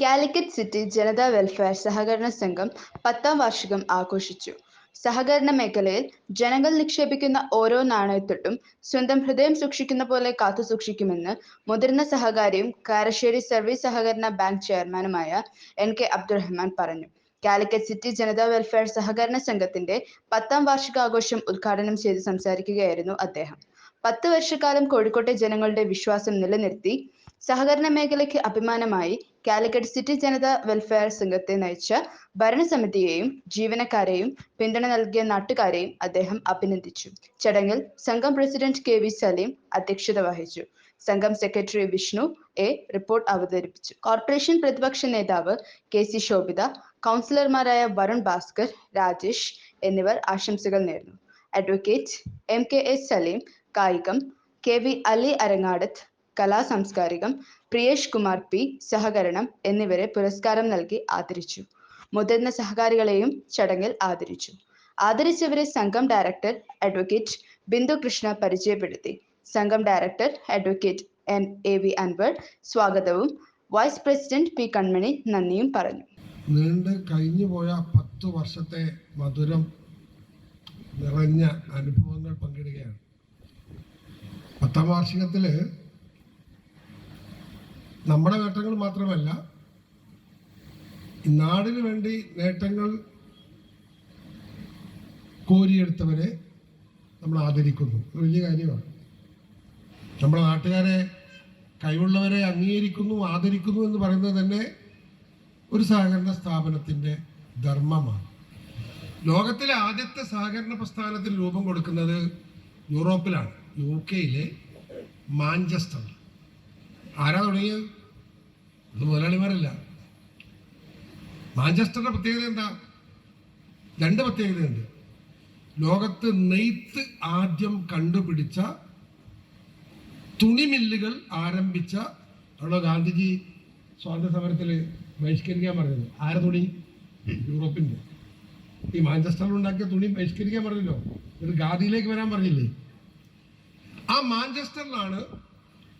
Calicut city Janata welfare സഹകരണ സംഘം പത്താം വാർഷികം ആഘോഷിച്ചു. സഹകരണ മേഖലയിൽ ജനങ്ങൾ നിക്ഷേപിക്കുന്ന ഓരോ നാണയത്തൊട്ടും സ്വന്തം ഹൃദയം സൂക്ഷിക്കുന്ന പോലെ കാത്തു കാത്തുസൂക്ഷിക്കുമെന്ന് മുതിർന്ന സഹകാരിയും കാരശ്ശേരി സർവീസ് സഹകരണ ബാങ്ക് ചെയർമാനുമായ എൻ കെ അബ്ദുറഹ്മാൻ പറഞ്ഞു. കാലിക്കറ്റ് സിറ്റി ജനതാ വെൽഫെയർ സഹകരണ സംഘത്തിന്റെ പത്താം വാർഷികാഘോഷം ഉദ്ഘാടനം ചെയ്ത് സംസാരിക്കുകയായിരുന്നു അദ്ദേഹം. പത്ത് വർഷക്കാലം കോഴിക്കോട്ടെ ജനങ്ങളുടെ വിശ്വാസം നിലനിർത്തി സഹകരണ മേഖലയ്ക്ക് അഭിമാനമായി കാലിക്കറ്റ് സിറ്റി ജനത വെൽഫെയർ സംഘത്തെ നയിച്ച ഭരണസമിതിയെയും ജീവനക്കാരെയും പിന്തുണ നൽകിയ നാട്ടുകാരെയും അദ്ദേഹം അഭിനന്ദിച്ചു. ചടങ്ങിൽ സംഘം പ്രസിഡന്റ് കെ വി സലീം അധ്യക്ഷത വഹിച്ചു. സംഘം സെക്രട്ടറി വിഷ്ണു എ റിപ്പോർട്ട് അവതരിപ്പിച്ചു. കോർപ്പറേഷൻ പ്രതിപക്ഷ നേതാവ് കെ സി ശോഭിത കൗൺസിലർമാരായ വരുൺ ഭാസ്കർ രാജേഷ് എന്നിവർ ആശംസകൾ നേർന്നു. Advocate M K S Saleem കായികം കെ വി അലി അരങ്ങാടത്ത് കലാ സാംസ്കാരികം പ്രിയേഷ് കുമാർ പി സഹകരണം എന്നിവരെ പുരസ്കാരം നൽകി ആദരിച്ചു. മുതിർന്ന സഹകാരികളെയും ചടങ്ങിൽ ആദരിച്ചു. ആദരിച്ചവരെ സംഘം ഡയറക്ടർ അഡ്വക്കേറ്റ് ബിന്ദു കൃഷ്ണ പരിചയപ്പെടുത്തി. സംഘം director advocate N. A. V. Anwar സ്വാഗതവും. Vice president P. കൺമണി നന്ദിയും പറഞ്ഞു. നീണ്ട് കഴിഞ്ഞു പോയ പത്തു വർഷത്തെ മധുരം നിറഞ്ഞ അനുഭവങ്ങൾ പങ്കിടുകയാണ്. പത്താം വാർഷികത്തിൽ നമ്മുടെ നേട്ടങ്ങൾ മാത്രമല്ല നാടിന് വേണ്ടി നേട്ടങ്ങൾ കോരിയെടുത്തവരെ നമ്മൾ ആദരിക്കുന്നു. വലിയ കാര്യമാണ്. നമ്മുടെ നാട്ടുകാരെ കഴിവുള്ളവരെ അംഗീകരിക്കുന്നു ആദരിക്കുന്നു എന്ന് പറയുന്നത് തന്നെ ഒരു സഹകരണ സ്ഥാപനത്തിന്റെ ധർമ്മമാണ്. ലോകത്തിലെ ആദ്യത്തെ സഹകരണ പ്രസ്ഥാനത്തിന് രൂപം കൊടുക്കുന്നത് യൂറോപ്പിലാണ് യു കെയിലെ മാഞ്ചസ്റ്റർ ആരാ തുടങ്ങിയത്? അത് മുതലാളിമാരല്ല. മാഞ്ചസ്റ്ററിന്റെ പ്രത്യേകത എന്താ? രണ്ട് പ്രത്യേകതയുണ്ട്. ലോകത്ത് നെയ്ത്ത് ആദ്യം കണ്ടുപിടിച്ച തുണിമില്ലുകൾ ആരംഭിച്ച അവിടെ ഗാന്ധിജി സ്വാതന്ത്ര്യ സമരത്തിൽ ബഹിഷ്കരിക്കാൻ പറഞ്ഞത് ആര തുണി? യൂറോപ്പിന്റെ. ഈ മാഞ്ചസ്റ്ററിൽ ഉണ്ടാക്കിയ തുണി ബഹിഷ്കരിക്കാൻ പറഞ്ഞല്ലോ. ഒരു ഗാന്ധിയിലേക്ക് വരാൻ പറഞ്ഞില്ലേ? ആ മാഞ്ചസ്റ്ററിലാണ്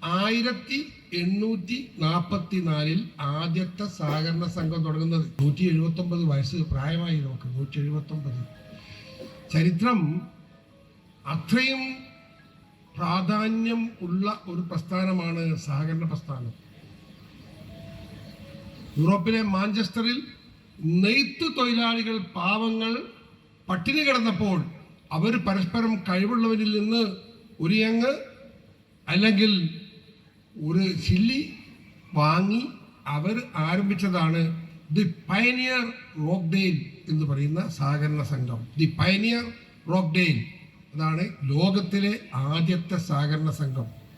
ആയിരത്തി എണ്ണൂറ്റി നാൽപ്പത്തി നാലിൽ ആദ്യത്തെ സഹകരണ സംഘം തുടങ്ങുന്നത്. നൂറ്റി എഴുപത്തി ഒമ്പത് വയസ്സ് പ്രായമായി നമുക്ക്. നൂറ്റി എഴുപത്തി ഒമ്പത് ചരിത്രം അത്രയും പ്രാധാന്യം ഉള്ള ഒരു പ്രസ്ഥാനമാണ് സഹകരണ പ്രസ്ഥാനം. യൂറോപ്പിലെ മാഞ്ചസ്റ്ററിൽ നെയ്ത്ത് തൊഴിലാളികൾ പാവങ്ങൾ പട്ടിണി കിടന്നപ്പോൾ അവർ പരസ്പരം കഴിവുള്ളവരിൽ നിന്ന് ഒരു യങ് അല്ലെങ്കിൽ ഒരു ചില്ലി വാങ്ങി അവർ ആരംഭിച്ചതാണ് ദി പയനിയർ റോക്ക്ഡെയിൽ എന്ന് പറയുന്ന സഹകരണ സംഘം. The pioneer Rochdale. അതാണ് ലോകത്തിലെ ആദ്യത്തെ സഹകരണ സംഘം.